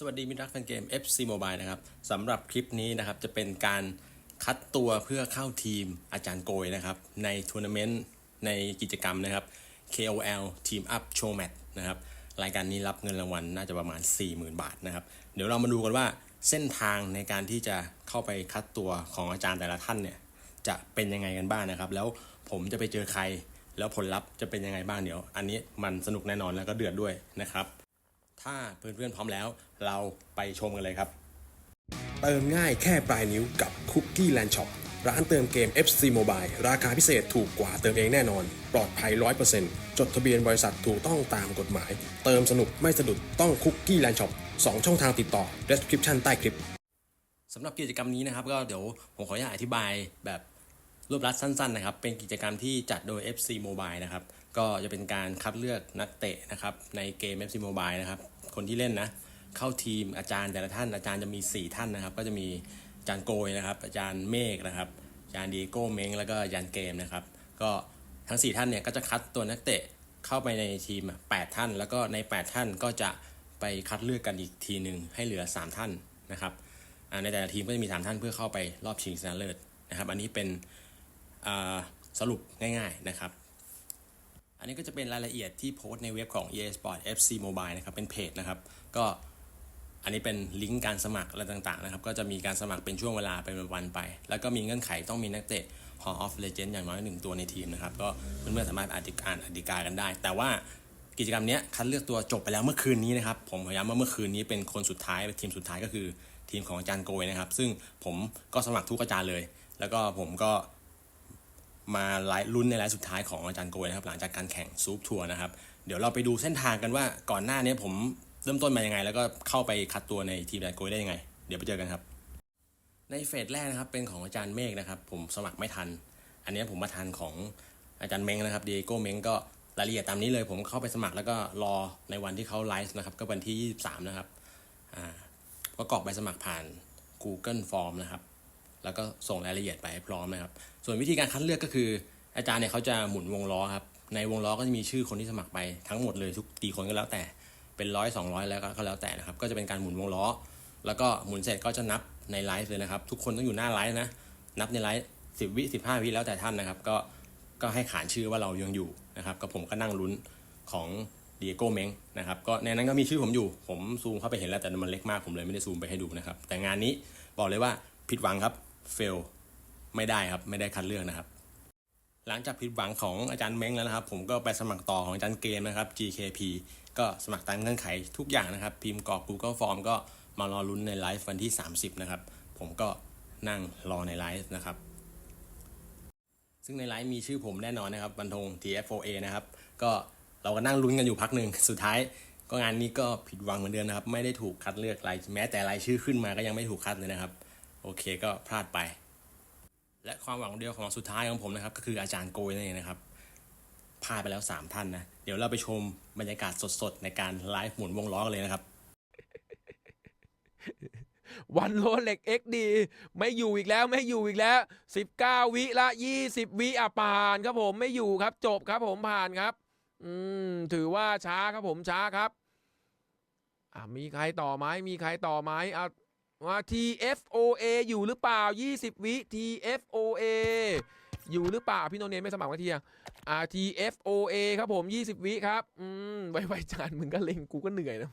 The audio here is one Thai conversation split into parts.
สวัสดีมิตรรักแฟนเกม FC Mobile นะครับสำหรับคลิปนี้นะครับจะเป็นการคัดตัวเพื่อเข้าทีมอาจารย์โกยนะครับ ในทัวร์นาเมนต์ในกิจกรรมนะครับ KOL Team Up Show Match นะครับ รายการนี้รับเงินรางวัลน่าจะประมาณ 40,000 บาทนะครับ เดี๋ยวเรามาดูกันว่าเส้นทางในการที่จะเข้าไปคัดตัวของอาจารย์แต่ละท่านเนี่ย จะเป็นยังไงกันบ้างนะครับ แล้วผมจะไปเจอใคร แล้วผลลัพธ์จะเป็นยังไงบ้างเดี๋ยว อันนี้มันสนุกแน่นอนแล้วก็เดือดด้วยนะครับ ถ้าเพื่อนๆพร้อมแล้ว เราไปชมกันเลยครับ เติมง่ายแค่ปลายนิ้วกับ Cookie Land Shop ร้านเติมเกม FC Mobile ราคาพิเศษถูกกว่าเติมเองแน่นอน ปลอดภัย 100%จดทะเบียนบริษัทถูกต้องตามกฎหมาย เติมสนุกไม่สะดุดต้อง Cookie Land Shop 2ช่องทางติดต่อ description ใต้คลิปสำหรับกิจกรรมนี้นะครับ ก็เดี๋ยวผมขออนุญาตอธิบายแบบรวบรัดสั้นๆนะครับ เป็นกิจกรรมที่จัดโดย FC Mobile นะครับ ก็จะเป็นการคัดเลือกนักเตะนะครับในเกม FC Mobile นะครับ คนที่เล่นนะเข้าทีมอาจารย์แต่ละท่านอาจารย์จะมี 4 ท่านนะครับ ก็จะมีอาจารย์โกยนะครับ อาจารย์เมฆนะครับอาจารย์ดีโก้เม้งแล้วก็อาจารย์เกมนะครับ ก็ทั้ง 4 ท่านเนี่ยก็จะคัดตัวนักเตะเข้าไปในทีม 8 ท่าน แล้วก็ใน 8 ท่านก็จะไปคัดเลือกกันอีกทีหนึ่งให้เหลือ 3 ท่านนะครับในแต่ละทีมก็จะมี 3 ท่านเพื่อเข้าไปรอบชิงชนะเลิศนะครับ อันนี้เป็นสรุปง่าย ๆนะครับ อันนี้ก็จะเป็นรายละเอียดที่โพสต์ในเว็บของ EA Sport FC Mobile นะครับ เป็นเพจนะครับ ก็อันนี้เป็นลิงก์การสมัครอะไรต่างๆนะครับ ก็จะมีการสมัครเป็นช่วงเวลาเป็นวันไป แล้วก็มีเงื่อนไขต้องมีนักเตะ Hall of Legend อย่างน้อยหนึ่งตัวในทีมนะครับ ก็เพื่อนๆสามารถอ่านอ่านอธิการกันได้ แต่ว่ากิจกรรมนี้คัดเลือกตัวจบไปแล้วเมื่อคืนนี้นะครับ ผมขอย้ำว่าเมื่อคืนนี้เป็นคนสุดท้ายทีมสุดท้ายก็คือทีมของอาจารย์โกยนะครับ ซึ่งผมก็สมัครทุกอาจารย์เลย แล้วก็ผมก็ มาไลฟ์ลุ้นในไลฟ์สุดท้ายของอาจารย์โกยนะครับหลังจากการแข่งซูปทัวร์นะครับเดี๋ยวเราไปดูเส้นทางกันว่าก่อนหน้านี้ผมเริ่มต้นมายังไง แล้วก็เข้าไปคัดตัวในทีมอาจารย์โกยได้ยังไง เดี๋ยวไปเจอกันครับ ในเฟสแรกนะครับเป็นของอาจารย์เมฆนะครับผมสมัครไม่ทัน อันนี้ผมมาทันของอาจารย์เม้งนะครับเดโก้เม้งก็รายละเอียดตามนี้เลยผมเข้าไปสมัครแล้วก็รอในวันที่เขาไลฟ์นะครับก็วันที่ 23 นะครับอ่าก็กรอกใบสมัครผ่าน Google Form นะครับ แล้วก็ส่งรายละเอียดไปให้พร้อมนะครับ ส่วนวิธีการคัดเลือกก็คือ อาจารย์เนี่ยเขาจะหมุนวงล้อครับ ในวงล้อก็จะมีชื่อคนที่สมัครไปทั้งหมดเลยทุกกี่คนก็แล้วแต่เป็นร้อยสองร้อยแล้วก็แล้วแต่นะครับ ก็จะเป็นการหมุนวงล้อ แล้วก็หมุนเสร็จก็จะนับในไลฟ์เลยนะครับ ทุกคนต้องอยู่หน้าไลฟ์นะ นับในไลฟ์สิบวิสิบห้าวิแล้วแต่ท่านนะครับ ก็ก็ให้ขานชื่อว่าเรายังอยู่นะครับก็ผมก็นั่งลุ้นของเดียโก้เม้งนะครับก็ในนั้นก็มีชื่อผมอยู่ ผมซูมเข้าไปเห็นแล้วแต่มันเล็กมากผมเลยไม่ได้ซูมไปให้ดูนะครับ แต่งานนี้บอกเลยว่าผิดหวังครับ เฟลไม่ได้ครับไม่ได้คัดเลือกนะครับ หลังจากผิดหวังของอาจารย์เม้งแล้วนะครับ ผมก็ไปสมัครต่อของอาจารย์เกมนะครับ GKP ก็สมัครตามเงื่อนไขทุกอย่างนะครับ พิมพ์กรอก Google Form ก็มารอลุ้นในไลฟ์วันที่ 30 นะครับ ผมก็นั่งรอในไลฟ์นะครับ ซึ่งในไลฟ์มีชื่อผมแน่นอนนะครับบันทง TF4A นะครับ ก็เราก็นั่งลุ้นกันอยู่พักหนึ่งสุดท้ายก็งานนี้ก็ผิดหวังเหมือนเดิมนะครับ ไม่ได้ถูกคัดเลือกรายแม้แต่รายชื่อขึ้นมาก็ยังไม่ถูกคัดเลยนะครับ อเคก็พลาดไป และความหวังเดียวของสุดท้ายของผมนะครับ ก็คืออาจารย์โกยนั่นเองนะครับพลาดไปแล้ว 3 ท่านนะ เดี๋ยวเราไปชมบรรยากาศสดๆ ในการไลฟ์หมุนวงล้อกันเลยนะครับ วันโรเล็กเอ็กดีไม่อยู่อีกแล้วไม่อยู่อีกแล้ว 19 วิละ 20 วิอะผ่านครับผมไม่อยู่ครับ จบครับผมผ่านครับ อืมถือว่าช้าครับผมช้าครับอะมีใครต่อไหมมีใครต่อไหมเอา ว่า TFOA อยู่หรือเปล่า 20 วิ TFOA อยู่หรือเปล่า พี่โนเนมไม่สมัครมาทีอะอ่า TFOA ครับผม 20 วิครับ อืม ไว้ไว้จานมึงก็เล็งกูก็เหนื่อยนะ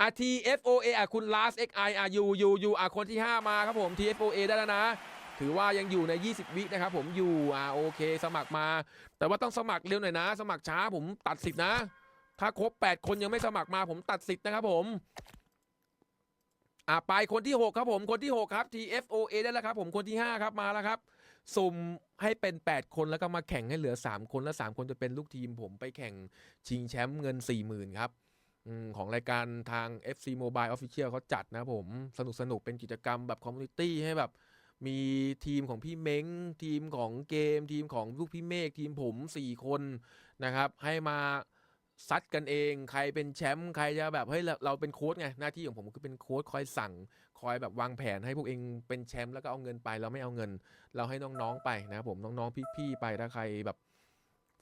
อะ TFOA อะคุณ last XI อะอยู่อยู่อยู่อะคนที่ 5 มาครับผม TFOA ได้แล้วนะ ถือว่ายังอยู่ใน 20 วินะครับผมอยู่อะโอเค สมัครมา แต่ว่าต้องสมัครเร็วหน่อยนะ สมัครช้าผมตัดสิทธินะ ถ้าครบ 8 คนยังไม่สมัครมาผมตัดสิทธิ์นะครับผม อะไปคนที่ 6 ครับผมคนที่ 6 ครับ TFOA ได้แล้วครับ ผมคนที่ 5 ครับมาแล้วครับ สุ่มให้เป็น 8 คนแล้วก็มาแข่งให้เหลือ 3 คนแล้ว3คนจะเป็นลูกทีมผมไปแข่งชิงแชมป์เงิน 40,000ครับอของรายการทาง FC Mobile Official เขาจัดนะผม สนุกสนุกเป็นกิจกรรมแบบคอมมูนิตี้ให้แบบ มีทีมของพี่เม้ง ทีมของเกม ทีมของลูกพี่เมฆทีมผม 4 คนนะครับ ให้มา ซัดกันเอง ใครเป็นแชมป์ใครจะแบบเฮ้ยเราเราเป็นโค้ชไงหน้าที่ของผมคือเป็นโค้ชคอยสั่ง คอยแบบวางแผนให้พวกเองเป็นแชมป์แล้วก็เอาเงินไป เราไม่เอาเงิน เราให้น้องๆไปนะครับผมน้องๆพี่ๆไปถ้าใครแบบ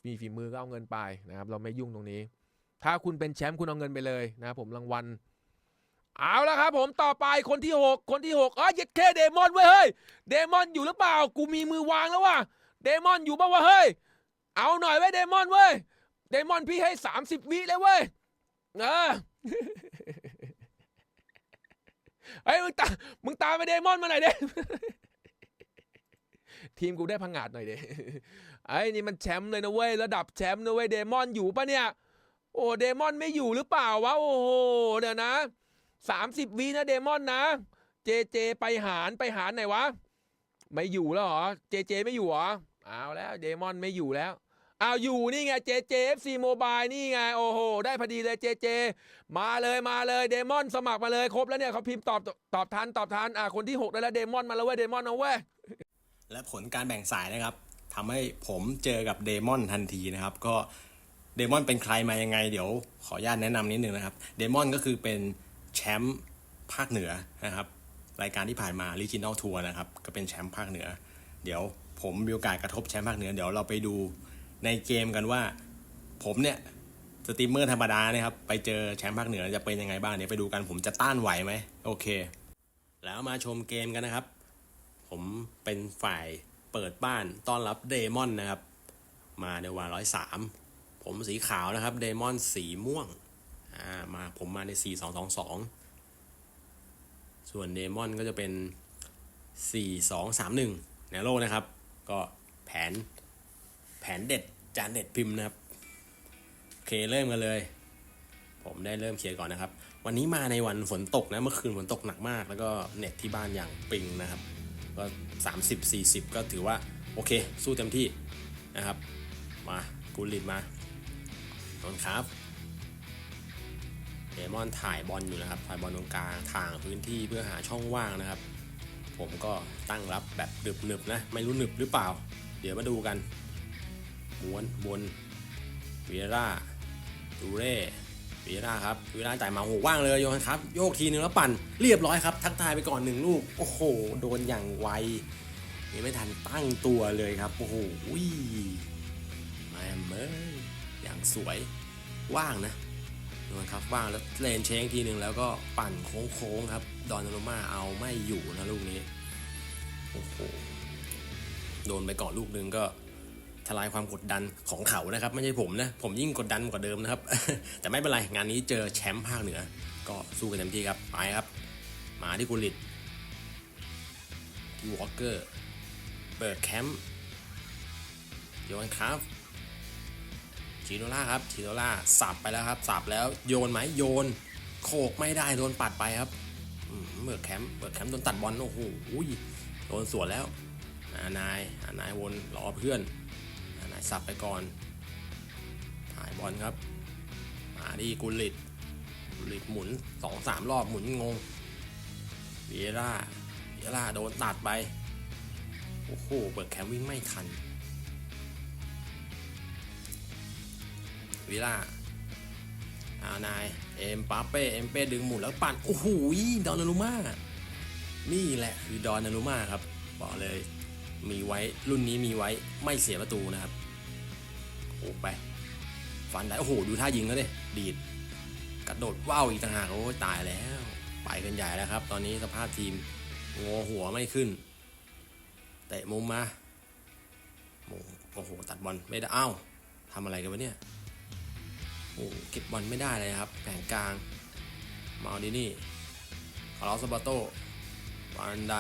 มีฝีมือก็เอาเงินไปนะครับเราไม่ยุ่งตรงนี้ ถ้าคุณเป็นแชมป์คุณเอาเงินไปเลยนะครับผมรางวัลเอาละครับผมต่อไปคนที่ 6 คนที่6อ๋อเย็ดแค่เดมอนเว้ยเฮ้ยเดมอนอยู่หรือเปล่า กูมีมือวางแล้วว่ะเดมอนอยู่ป่าวะเฮ้ยเอาหน่อยเว้ยเดมอนเว้ย เดมอนพี่ให้ 30 วิเลยเว้ยเออเฮ้ยมึงตามึงตามไปเดมอนมาหน่อยเด้ทีมกูได้พังงาดหน่อยเด้ไอ้นี่มันแชมป์เลยนะเว้ยระดับแชมป์นะเว้ยเดมอนอยู่ปะเนี่ย โอ้เดมอนไม่อยู่หรือเปล่าวะโอ้โหเดี๋ยวนะสามสิบวินะเดมอนนะเจเจไปหารไปหารไหนวะ ไม่อยู่แล้วเหรอเจเจไม่อยู่เหรอเอาแล้วเดมอนไม่อยู่แล้ว เอาอยู่นี่ไงเจเจ FC Mobile นี่ไงโอ้โหได้พอดีเลยเจเจ มาเลยมาเลยเดมอนสมัครมาเลยครบแล้วเนี่ยเขาพิมพ์ตอบตอบทันตอบทันอะคนที่หกได้แล้วเดมอนมาแล้วเว้ยเดมอนเอาเว้ยและผลการแบ่งสายนะครับทำให้ผมเจอกับเดมอนทันทีนะครับ ก็เดมอนเป็นใครมายังไง เดี๋ยวขออนุญาตแนะนำนิดนึงนะครับเดมอนก็คือเป็นแชมป์ภาคเหนือนะครับ รายการที่ผ่านมา Regional Tour นะครับ ก็เป็นแชมป์ภาคเหนือ เดี๋ยวผมมีโอกาสกระทบแชมป์ภาคเหนือ เดี๋ยวเราไปดู ในเกมกันว่า ผมเนี่ยสตรีมเมอร์ธรรมดาเนี่ยครับ ไปเจอแชมป์ภาคเหนือจะเป็นยังไงบ้างเดี๋ยวไปดูกันผมจะต้านไหวไหมโอเค แล้วมาชมเกมกันนะครับ ผมเป็นฝ่ายเปิดบ้านต้อนรับเดมอนนะครับ มาในวันร้อยสามผมสีขาวนะครับเดมอนสีม่วงอ่ามาผมมาในสี่สองสองสองส่วนเดมอนก็จะเป็นสี่สองสามหนึ่งแนโรนะครับ ก็แผน แผนเด็ดจานเด็ดพิมพ์นะครับ โอเคเริ่มกันเลย ผมได้เริ่มเขียนก่อนนะครับ วันนี้มาในวันฝนตกนะเมื่อคืนฝนตกหนักมาก แล้วก็เน็ตที่บ้านอย่างปิงนะครับ ก็30 40 ก็ถือว่าโอเค สู้เต็มที่นะครับ มากูลิดมาโดนครับเดมอนถ่ายบอลอยู่นะครับ ถ่ายบอลตรงกลางทางพื้นที่เพื่อหาช่องว่างนะครับ ผมก็ตั้งรับแบบหนึบหนึบๆนะ ไม่รู้หนึบหรือเปล่า เดี๋ยวมาดูกัน ม้วนบนเวียร่าดูเร่เวียร่าครับเวียร่าจ่ายมาโหว่างเลยโยนครับ โยกทีนึงแล้วปั่นเรียบร้อยครับ ทักทายไปก่อนหนึ่งลูก โอ้โห โดนอย่างไวยังไม่ทันตั้งตัวเลยครับ โอ้โหอุ้ยแม่เมยอย่างสวยว่างนะโดนครับว่างแล้วเลนเชงทีหนึ่งแล้วก็ปั่นโค้งๆครับดอนนารุมาเอาไม่อยู่นะลูกนี้โอ้โหโดนไปก่อนลูกนึงก็ ทลายความกดดันของเขานะครับ ไม่ใช่ผมนะ ผมยิ่งกดดันกว่าเดิมนะครับ แต่ไม่เป็นไร งานนี้เจอแชมป์ภาคเหนือ ก็สู้กันเต็มที่ครับ ไปครับ มาที่กุลิตที่วอลเกอร์เปิดแคมป์โยนครับชิโนล่าครับชิโนล่าสับไปแล้วครับ สับแล้วโยนไหมโยน โขกไม่ได้โดนปัดไปครับอืมเปิดแคมป์เปิดแคมป์โดนตัดบอลโอ้โหอุ้ยโดนสวนแล้วนายนายวนรอเพื่อน สับไปก่อน ถ่ายบอลครับ มาที่กุลิตกุลิตหมุนสองสามรอบหมุนงงเวียร่าเวียร่าโดนตัดไป โอ้โหเปิดแคมวิ่งไม่ทันเวียร่าอานาย เอ็มปาเป้เอ็มเป้ดึงหมุนแล้วปั่น โอ้โหดอนนารุมานี่แหละคือดอนนารุมาครับ บอกเลย มีไว้รุ่นนี้มีไว้ไม่เสียประตูนะครับ โอ้ไป ฟันได้ โอ้โห ดูท่ายิงแล้วดิ ดีด กระโดดว่าวอีกต่างหากโอ้ตายแล้ว ไปกันใหญ่แล้วครับ ตอนนี้สภาพทีมงอหัวไม่ขึ้น เตะมุมมาโอ้โห ตัดบอลไม่ได้ อ้าวทำอะไรกันวะเนี่ย โอ้เก็บบอลไม่ได้เลยครับ แผงกลาง มาดินี่ คาร์ลอสบาโต้วันได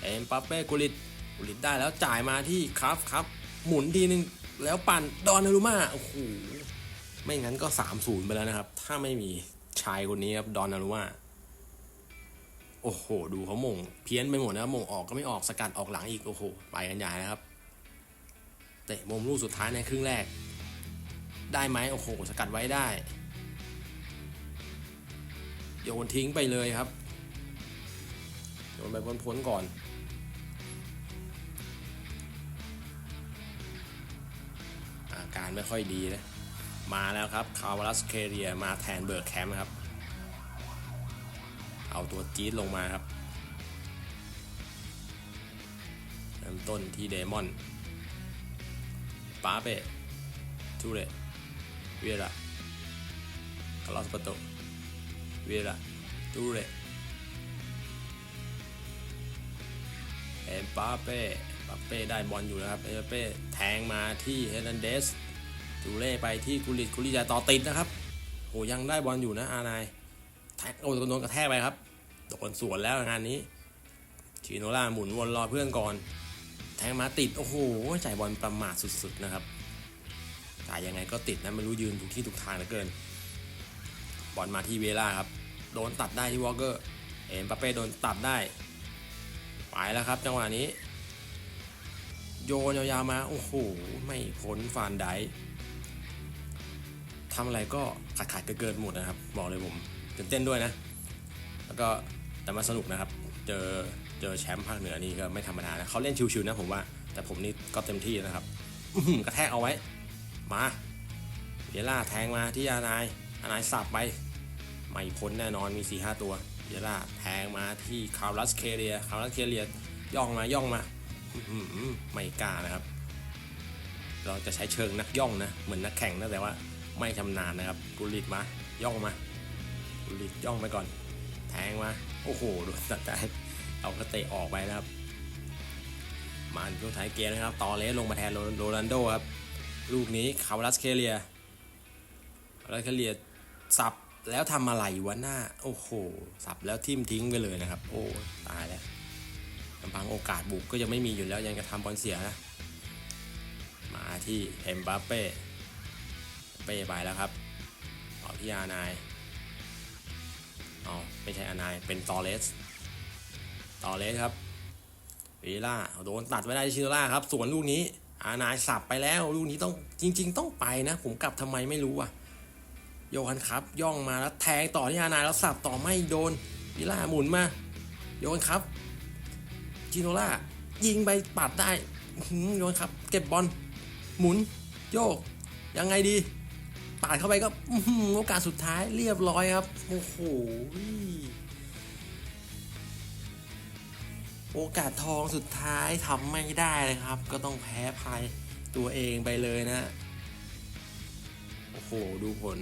เอ็มปัปเป้กุลิตกุลิตได้แล้วจ่ายมาที่ครับครับ หมุนทีนึง แล้วปั่นดอนนารุมาโอ้โหไม่งั้นก็3-0ไปแล้วนะครับ ถ้าไม่มีชายคนนี้ครับดอนนารุมาโอ้โห ดูเขามง เพี้ยนไปหมดนะครับมงออกก็ไม่ออกสกัดออกหลังอีก โอ้โห ไปกันใหญ่นะครับเตะมุมลูกสุดท้ายในครึ่งแรก ได้ไหมโอ้โห สกัดไว้ได้ โยนทิ้งไปเลยครับโยนไปพ้นๆก่อน การไม่ค่อยดีนะ มาแล้วครับคาวาลัสเคเรียมาแทนเบิร์กแคมป์ครับ เอาตัวจี๊ดลงมาครับเริ่มต้นที่เดมอนปาเป้ทูเรเวียระคาร์ลอสปโตเวียระดูเลยเอ็มปาเป้ปาเป้ได้บอลอยู่นะครับเอ็มปาเป้แทงมาที่เฮนันเดส ดูเล่ไปที่กุลิตกุลิตจะต่อติดนะครับโอ้ยังได้บอลอยู่นะอานายแทงโอ้โดนกระแทกไปครับโดนสวนแล้วงานนี้ชิโนล่าหมุนวนรอเพื่อนก่อน แทงมาติด โอ้โหจ่ายบอลประมาทสุดๆนะครับจ่ายังไงก็ติดนะไม่รู้ยืนถูกที่ถูกทางเหลือเกิน บอลมาที่เวล่าครับ โดนตัดได้ที่วอลเกอร์ เอ็มปาเป้โดนตัดได้ ไปแล้วครับจังหวะนี้ โยนยาวๆมา โอ้โห ไม่พ้นฟานได ทำอะไรก็ขาดขาดเกินหมดนะครับ บอกเลยผมตื่นเต้นด้วยนะ แล้วก็แต่มาสนุกนะครับ เจอเจอแชมป์ภาคเหนือนี่ก็ไม่ธรรมดานะเขาเล่นชิวๆนะผมว่า แต่ผมนี่ก็เต็มที่นะครับกระแทกเอาไว้ มาเวล่าแทงมาที่อานายอานายสับไป ไม่พ้นแน่นอนมี4ีหตัวเวล่าแทงมาที่คาร์ลัสเคเลียคาร์ลัสเคเลียย่องมาย่องมาไม่กล้านะครับ เราจะใช้เชิงนักย่องนะ เหมือนนักแข่งนะแต่ว่า ไม่ชำนาญนะครับกุลิตมา ย่องมากุลิตย่องไปก่อน แทงมา โอ้โหโดนตัดได้เอากระเตะออกไปนะครับ มาช่วงท้ายเกมนะครับตอเลสลงมาแทนโรโรนัลโดครับ ลูกนี้คาร์ลัสเคเลียคาร์ลัสเคเลียสับแล้วทำอะไรวะหน้า โอ้โห สับแล้วทิ่มทิ้งไปเลยนะครับ โอ้ตายแล้วลำพังโอกาสบุกก็ยังไม่มีอยู่แล้วยังจะทำบอลเสียนะ มาที่เอ็มบัปเป้ เป้ไปแล้วครับเอาที่อานายเอาไม่ใช่อานายเป็นตอเลสตอเลสครับวีล่าโดนตัดไว้ได้ชิโนล่าครับส่วนลูกนี้ อานายสับไปแล้วลูกนี้ต้องจริง ๆ ต้องไปนะ ผมกลับทำไมไม่รู้อะโยฮันครับ ย่องมาแล้วแทงต่อที่อานายแล้วสับต่อไม่โดนวีล่าหมุนมาโยนครับจิโนล่ายิงไปปัดได้อื้อหือโยนครับ เก็บบอลหมุนโยกยังไงดี ปาดเข้าไปก็โอกาสสุดท้ายเรียบร้อยครับ โอ้โห โอกาสทองสุดท้ายทำไม่ได้เลยครับ ก็ต้องแพ้ภัยตัวเองไปเลยนะ โอ้โห ดูผล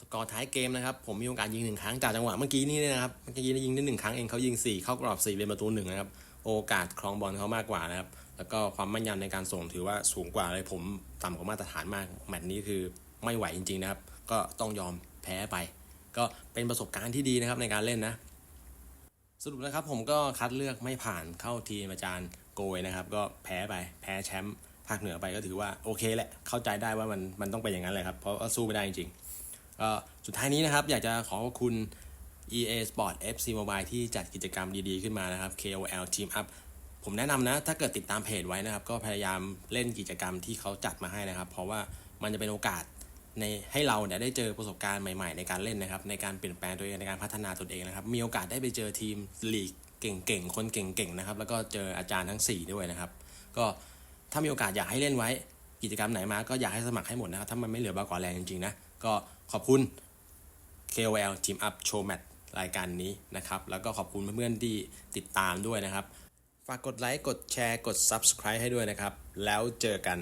สกอร์ท้ายเกมนะครับ ผมมีโอกาสยิงหนึ่งครั้งจากจังหวะเมื่อกี้นี่นะครับ เมื่อกี้ได้ยิงได้หนึ่งครั้งเองเขายิงสี่เข้ากรอบสี่เป็นประตูหนึ่งนะครับ โอกาสครองบอลเขามากกว่านะครับ แล้วก็ความมั่นยำในการส่งถือว่าสูงกว่าเลยผมต่ำกว่ามาตรฐานมากแมตช์นี้คือไม่ไหวจริงๆนะครับ ก็ต้องยอมแพ้ไป ก็เป็นประสบการณ์ที่ดีนะครับในการเล่นนะ สรุปนะครับผมก็คัดเลือกไม่ผ่านเข้าทีมอาจารย์โกยนะครับ ก็แพ้ไปแพ้แชมป์ภาคเหนือไปก็ถือว่าโอเคแหละเข้าใจได้ว่ามันมันต้องเป็นอย่างนั้นเลยครับเพราะว่าสู้ไม่ได้จริงๆก็สุดท้ายนี้นะครับ อยากจะขอขอบคุณ EA Sport FC Mobile ที่จัดกิจกรรมดีๆขึ้นมานะครับ KOL Team Up ผมแนะนำนะ ถ้าเกิดติดตามเพจไว้นะครับ ก็พยายามเล่นกิจกรรมที่เขาจัดมาให้นะครับ เพราะว่ามันจะเป็นโอกาสในให้เราเนี่ยได้เจอประสบการณ์ใหม่ ๆ ในการเล่นนะครับ ในการเปลี่ยนแปลงตัวเองในการพัฒนาตนเองนะครับ มีโอกาสได้ไปเจอทีมลีกเก่งๆ คนเก่งๆนะครับ แล้วก็เจออาจารย์ทั้ง 4 ด้วยนะครับ ก็ถ้ามีโอกาสอยากให้เล่นไว้ กิจกรรมไหนมาก็อยากให้สมัครให้หมดนะครับ ถ้ามันไม่เหลือบากว่าแรงจริงๆนะ ก็ขอบคุณ KOL Team Up Show Match รายการนี้นะครับ แล้วก็ขอบคุณเพื่อนๆที่ติดตามด้วยนะครับ ฝากกดไลค์ กดแชร์ กด Subscribe ให้ด้วยนะครับ แล้วเจอกัน